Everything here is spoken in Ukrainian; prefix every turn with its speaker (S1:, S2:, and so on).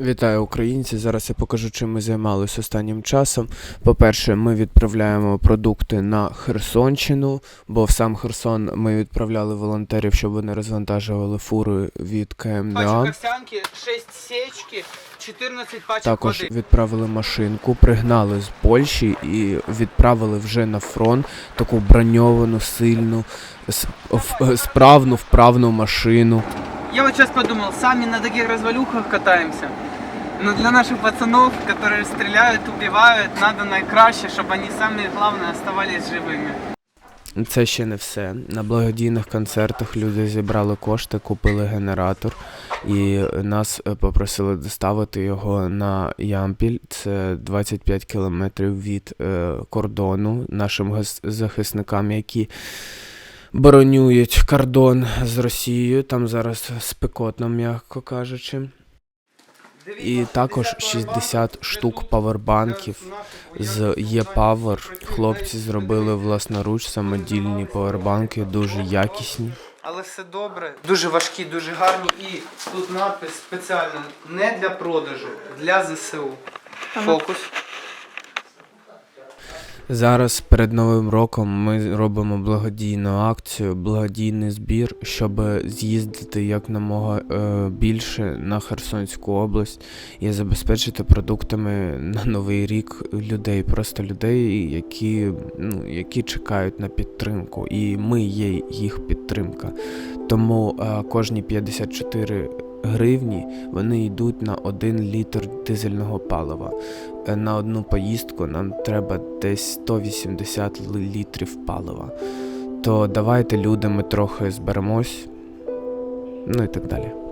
S1: Вітаю українці! Зараз я покажу, чим ми займалися останнім часом. По-перше, ми відправляємо продукти на Херсонщину, бо в сам Херсон ми відправляли волонтерів, щоб вони розвантажували фури від КМДА.
S2: овсянки, 6 сечки, 14 пачек
S1: Також
S2: води.
S1: відправили машинку, пригнали з Польщі і відправили вже на фронт таку броньовану, сильну, с- справну, вправну машину.
S2: Я вот сейчас подумал, сами на таких развалюхах катаемся. Но для наших пацанов, которые стреляют, убивают, надо наикраще, чтобы они самые главное оставались живыми.
S1: Це ще не все. На благодійних концертах люди зібрали кошти, купили генератор і нас е, попросили доставити його на Ямпіль. Це 25 кілометрів від е, кордону нашим гас- захисникам, які боронюють кордон з Росією. Там зараз спекотно, м'яко кажучи. І також 60 штук павербанків з Є-Power. Хлопці зробили власноруч самодільні павербанки, дуже якісні.
S2: Але все добре. Дуже важкі, дуже гарні. І тут надпис спеціально не для продажу, для ЗСУ. Фокус.
S1: Зараз перед новим роком ми робимо благодійну акцію, благодійний збір, щоб з'їздити якнамога е, більше на Херсонську область і забезпечити продуктами на новий рік людей, просто людей, які, ну, які чекають на підтримку, і ми є їх підтримка. Тому е, кожні 54 гривні вони йдуть на 1 літр дизельного палива. Е, На одну поїздку нам треба десь 180 літрів палива. То давайте люди ми трохи зберемось. Ну і так далі.